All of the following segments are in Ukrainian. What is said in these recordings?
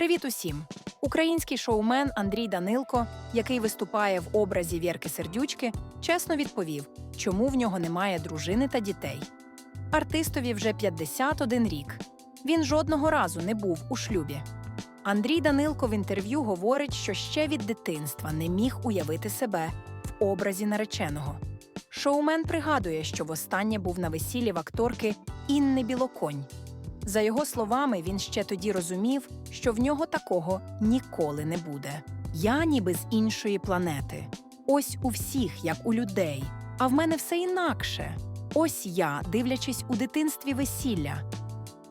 Привіт усім! Український шоумен Андрій Данилко, який виступає в образі Вєрки Сердючки, чесно відповів, чому в нього немає дружини та дітей. Артистові вже 51 рік. Він жодного разу не був у шлюбі. Андрій Данилко в інтерв'ю говорить, що ще від дитинства не міг уявити себе в образі нареченого. Шоумен пригадує, що востаннє був на весіллі в акторки Інни Білоконь. За його словами, він ще тоді розумів, що в нього такого ніколи не буде. Я ніби з іншої планети. Ось у всіх, як у людей. А в мене все інакше. Ось я, дивлячись у дитинстві весілля.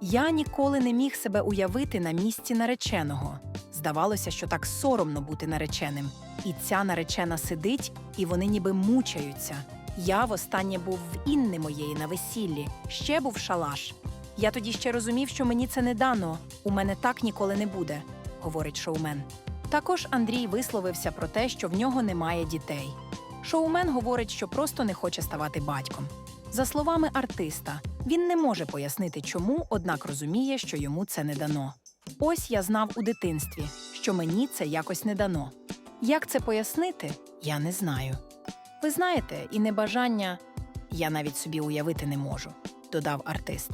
Я ніколи не міг себе уявити на місці нареченого. Здавалося, що так соромно бути нареченим. І ця наречена сидить, і вони ніби мучаються. Я востаннє був в Інни моєї на весіллі, ще був шалаш. Я тоді ще розумів, що мені це не дано, у мене так ніколи не буде, говорить шоумен. Також Андрій висловився про те, що в нього немає дітей. Шоумен говорить, що просто не хоче ставати батьком. За словами артиста, він не може пояснити, чому, однак розуміє, що йому це не дано. Ось я знав у дитинстві, що мені це якось не дано. Як це пояснити, я не знаю. Ви знаєте, і небажання я навіть собі уявити не можу, додав артист.